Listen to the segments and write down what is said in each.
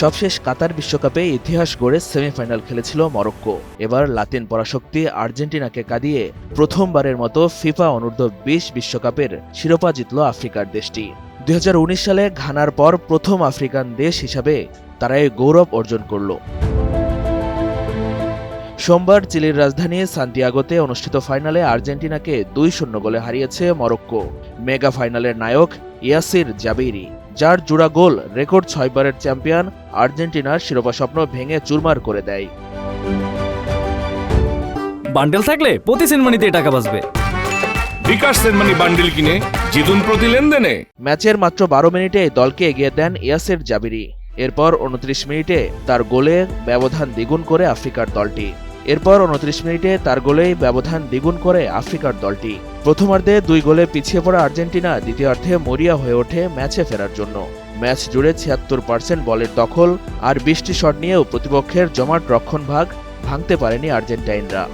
সবশেষ কাতার বিশ্বকাপে ইতিহাস গড়ে সেমিফাইনাল খেলেছিল মরক্কো। এবার লাতিন পরাশক্তি আর্জেন্টিনাকে কাঁদিয়ে প্রথমবারের মতো ফিফা অনূর্ধ্ব বিশ বিশ্বকাপের শিরোপা জিতল আফ্রিকার দেশটি। দুই হাজার উনিশ সালে ঘানার পর প্রথম আফ্রিকান দেশ হিসাবে তারা এই গৌরব অর্জন করল। সোমবার চিলির রাজধানী সান্তিয়াগোতে অনুষ্ঠিত ফাইনালে আর্জেন্টিনাকে দুই শূন্য গোলে হারিয়েছে মরক্কো। মেগা ফাইনালের নায়ক ইয়াসির জাবেইরি যার জোড়া গোল রেকর্ড ছয়বারের চ্যাম্পিয়ন আর্জেন্টিনার শিরোপা স্বপ্ন ভেঙে চুরমার করে দেয়। বান্ডেল থাকলে প্রতি সেনমানিতে টাকা বাঁচবে। বিকাশ সেনমানি বান্ডিল কিনে জিতুন প্রতি লেনদেনে। ম্যাচের মাত্র বারো মিনিটে দলকে এগিয়ে দেন ইয়াসের জাবিরি। এরপর উনত্রিশ মিনিটে তার গোলে ব্যবধান দ্বিগুণ করে আফ্রিকার দলটি। এরপর উনত্রিশ মিনিটে তার গোলেই ব্যবধান দ্বিগুণ করে আফ্রিকার দলটি। প্রথমার্ধে দুই গোলে পিছিয়ে পড়া আর্জেন্টিনা দ্বিতীয়ার্ধে মরিয়া হয়ে ওঠে ম্যাচে ফেরার জন্য। ম্যাচ জুড়ে ছিয়াত্তর পার্সেন্ট বলের দখল আর বিশটি শট নিয়েও প্রতিপক্ষের জমাট রক্ষণভাগ ভাঙতে পারেনি আর্জেন্টাইনরা।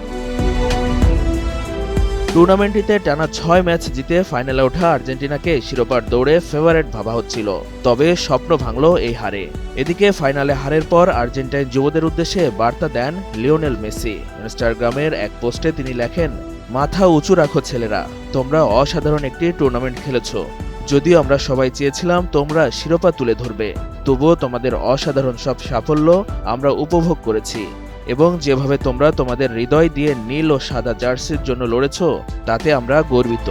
টুর্নামেন্টটিতে টানা ছয় ম্যাচ জিতে ফাইনালে ওঠা আর্জেন্টিনাকে শিরোপার দৌড়ে ফেভারেট ভাবা হচ্ছিল, তবে স্বপ্ন ভাঙল এই হারে। এদিকে ফাইনালে হারের পর আর্জেন্টাইন যুবদের উদ্দেশ্যে বার্তা দেন লিওনেল মেসি। ইনস্টাগ্রামের এক পোস্টে তিনি লেখেন মাথা উঁচু রাখো ছেলেরা, তোমরা অসাধারণ একটি টুর্নামেন্ট খেলেছ। যদিও আমরা সবাই চেয়েছিলাম তোমরা শিরোপা তুলে ধরবে, তবুও তোমাদের অসাধারণ সব সাফল্য আমরা উপভোগ করেছি। এবং যেভাবে তোমরা তোমাদের হৃদয় দিয়ে নীল ও সাদা জার্সির জন্য লড়েছ, তাতে আমরা গর্বিত।